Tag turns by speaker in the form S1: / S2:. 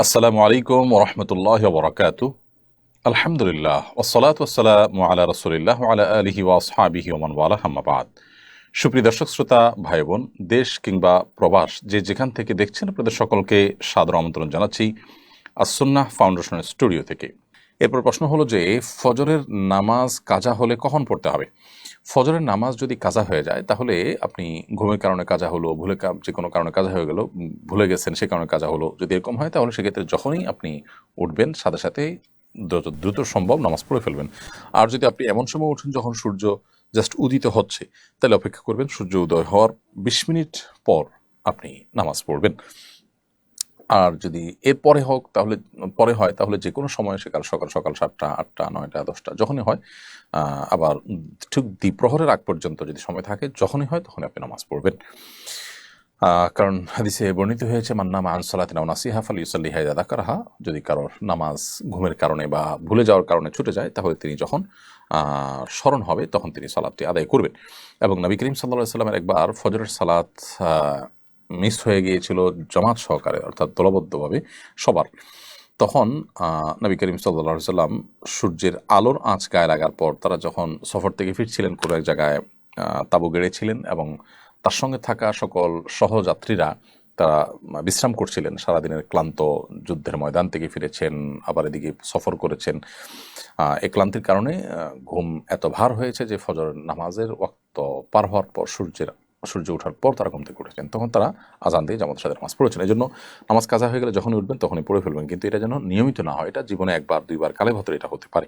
S1: আসসালামু আলাইকুম ওরহমতুল্লাহ বরকাত আলহামদুলিল্লাহ ওসলাত ওসালাম আলা রসুলিল্লাহ আলা আলহি ওয়াসহাবিহি ওমান ওয়ালা হাম্মাবাদ সুপ্রিয় দর্শক, শ্রোতা ভাই বোন দেশ কিংবা প্রবাস, যে যেখান থেকে দেখছেন, আপনাদের সকলকে সাদর আমন্ত্রণ জানাচ্ছি আসন্না ফাউন্ডেশনের স্টুডিও থেকে। এরপর প্রশ্ন হলো যে, ফজরের নামাজ কাজা হলে কখন পড়তে হবে? ফজরের নামাজ যদি কাজা হয়ে যায়, তাহলে আপনি ঘুমের কারণে কাজা হলো, ভুলে যে কোনো কারণে কাজা হয়ে গেল ভুলে গেছেন, সে কারণে কাজা হলো, যদি এরকম হয়, তাহলে সেক্ষেত্রে যখনই আপনি উঠবেন, সাথে সাথে দ্রুত দ্রুত সম্ভব নামাজ পড়ে ফেলবেন। আর যদি আপনি এমন সময় উঠেন যখন সূর্য জাস্ট উদিত হচ্ছে, তাহলে অপেক্ষা করবেন সূর্য উদয় হওয়ার বিশ মিনিট পর আপনি নামাজ পড়বেন। আর যদি এর পরে হোক, তাহলে, পরে হয়, তাহলে যে কোনো সময় সেকাল সকাল সকাল সাতটা, আটটা, নয়টা, দশটা, যখনই হয় আবার ঠিক দ্বিপ্রহরের আগ পর্যন্ত যদি সময় থাকে, যখনই হয়, তখনই আপনি নামাজ পড়বেন। কারণ হাদিসে বর্ণিত হয়েছে মান্নামা আনসালাতিনা নাসিহা ফাল ইউসাল্লি হায়দা কারাহা যদি কারোর নামাজ ঘুমের কারণে বা ভুলে যাওয়ার কারণে ছুটে যায়, তাহলে তিনি যখন স্মরণ হবে, তখন তিনি সালাদটি আদায় করবেন। এবং নবী করিম সাল্লাহ সাল্লামের একবার ফজরের সালাত মিস হয়ে গিয়েছিল জামাত সহকারে, অর্থাৎ দলবদ্ধভাবে সবার। তখন নবী করিম সাল্লা সাল্লাম সূর্যের আলোর আঁচ গায়ে লাগার পর তারা যখন সফর থেকে ফিরছিলেন, কোনো এক জায়গায় তাঁবু গেড়েছিলেন এবং তার সঙ্গে থাকা সকল সহযাত্রীরা তারা বিশ্রাম করছিলেন। সারাদিনের ক্লান্ত যুদ্ধের ময়দান থেকে ফিরেছেন, আবার এদিকে সফর করেছেন। এই ক্লান্তির কারণে ঘুম এত ভার হয়েছে যে ফজর নামাজের ওয়াক্ত পার হওয়ার পর সূর্যের সূর্য ওঠার পর তারা ঘুম থেকে উঠেছেন। তখন তারা আজান দিয়ে জামাতের সাথে নামাজ পড়েছেন। এই জন্য নামাজ কাজা হয়ে গেলে যখনই উঠবেন তখনই পড়ে ফেলবেন। কিন্তু এটা যেন নিয়মিত না হয়। এটা জীবনে একবার, দুইবার কালে ভতরে এটা হতে পারে।